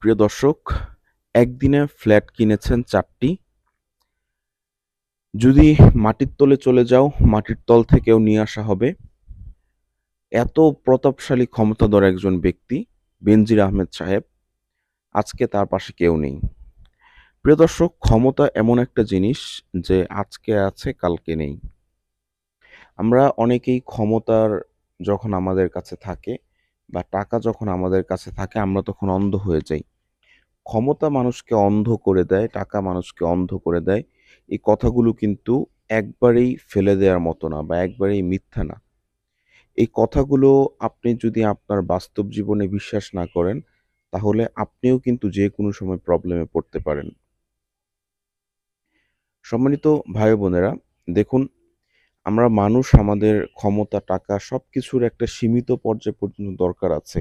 প্রিয় দর্শক, একদিনে ফ্ল্যাট কিনেছেন চারটি। যদি মাটির তলে চলে যাও, মাটির তল থেকেও নিয়ে আসা হবে। এত প্রতাপশালী, ক্ষমতাধর একজন ব্যক্তি, বেনজির আহমেদ সাহেব, আজকে তার পাশে কেউ নেই। প্রিয় দর্শক, ক্ষমতা এমন একটা জিনিস যে আজকে আছে, কালকে নেই। আমরা অনেকেই ক্ষমতার যখন আমাদের কাছে থাকে বা টাকা যখন আমাদের কাছে থাকে, আমরা তখন অন্ধ হয়ে যাই। ক্ষমতা মানুষকে অন্ধ করে দেয়, টাকা মানুষকে অন্ধ করে দেয়। এই কথাগুলো কিন্তু একবারেই ফেলে দেওয়ার মতো না বা একবারেই মিথ্যা না। এই কথাগুলো আপনি যদি আপনার বাস্তব জীবনে বিশ্বাস না করেন, তাহলে আপনিও কিন্তু যে কোনো সময় প্রবলেমে পড়তে পারেন। সম্মানিত ভাই বোনেরা দেখুন আমরা মানুষ, আমাদের ক্ষমতা, টাকা সব কিছুর একটা সীমিত পর্যায় পর্যন্ত দরকার আছে।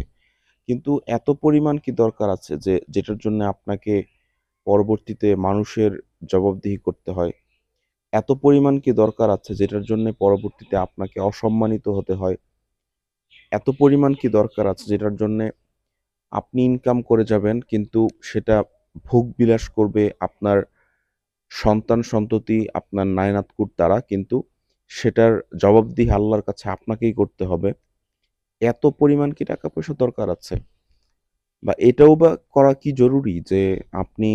কিন্তু এত পরিমাণ কি দরকার আছে যে, যেটার জন্য আপনাকে পরবর্তীতে মানুষের জবাবদিহি করতে হয়? এত পরিমাণ কি দরকার আছে যেটার জন্য পরবর্তীতে আপনাকে অসম্মানিত হতে হয়? এত পরিমাণ কি দরকার আছে যেটার জন্য আপনি ইনকাম করে যাবেন, কিন্তু সেটা ভোগ বিলাস করবে আপনার সন্তান সন্ততি, আপনার নায়নাতকুর তারা, কিন্তু সেটার জবাবদিহি আল্লাহর কাছে আপনাকেই করতে হবে। এত পরিমাণ কি টাকা পয়সা দরকার আছে? বা এটাও বা করা কি জরুরি যে আপনি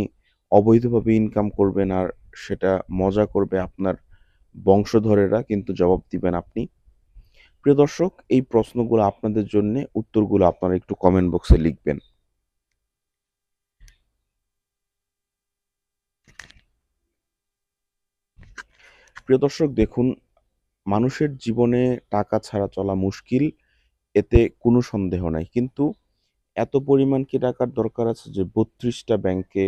অবৈধভাবে ইনকাম করবেন আর সেটা মজা করবে আপনার বংশধরেরা কিন্তু জবাব দিবেন আপনি? প্রিয় দর্শক, এই প্রশ্নগুলো আপনাদের জন্য উত্তরগুলো আপনারা একটু কমেন্ট বক্সে লিখবেন। প্রিয় দর্শক, দেখুন মানুষের জীবনে টাকা ছাড়া চলা মুশকিল, এতে কোনো সন্দেহ নাই। কিন্তু এত পরিমাণ কি টাকার দরকার আছে যে বত্রিশটা ব্যাংকে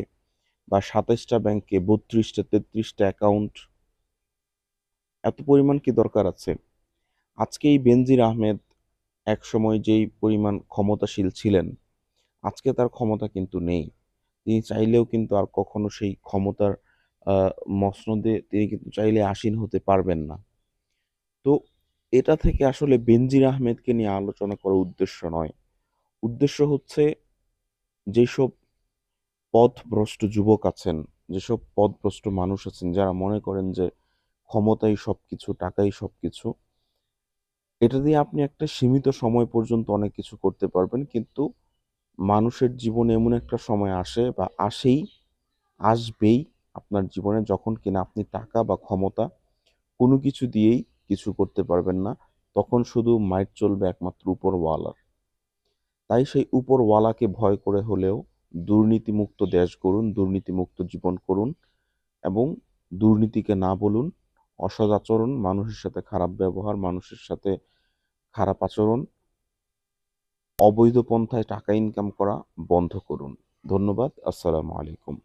বা সাতাইশটা ব্যাংকে বত্রিশটা, তেত্রিশটা অ্যাকাউন্ট এত পরিমাণ কি দরকার আছে? আজকে এই বেনজির আহমেদ এক সময় যেই পরিমাণ ক্ষমতাশীল ছিলেন, আজকে তার ক্ষমতা কিন্তু নেই। তিনি চাইলেও কিন্তু আর কখনো সেই ক্ষমতার মসনদে তিনি কিন্তু চাইলে আসীন হতে পারবেন না। তো এটা থেকে আসলে বেনজির আহমেদকে নিয়ে আলোচনা করার উদ্দেশ্য নয়। উদ্দেশ্য হচ্ছে যেসব পথভ্রষ্ট যুবক আছেন, যেসব পথভ্রষ্ট মানুষ আছেন, যারা মনে করেন যে ক্ষমতাই সব কিছু টাকাই সব কিছু এটা দিয়ে আপনি একটা সীমিত সময় পর্যন্ত অনেক কিছু করতে পারবেন। কিন্তু মানুষের জীবনে এমন একটা সময় আসে বা আসেই, আসবেই আপনার জীবনে যখন কিনা আপনি টাকা বা ক্ষমতা কোনো কিছু দিয়েই কিছু করতে পারবেন না, তখন শুধু মাইট চলবে একমাত্র উপরওয়ালার। তাই সেই উপরওয়ালাকে ভয় করে হলেও দুর্নীতিমুক্ত দেশ করুন দুর্নীতিমুক্ত জীবন করুন এবং দুর্নীতিকে না বলুন, অসৎ আচরণ, মানুষের সাথে খারাপ ব্যবহার, মানুষের সাথে খারাপ আচরণ, অবৈধ পন্থায় টাকা ইনকাম করা বন্ধ করুন। ধন্যবাদ, আসসালামু আলাইকুম।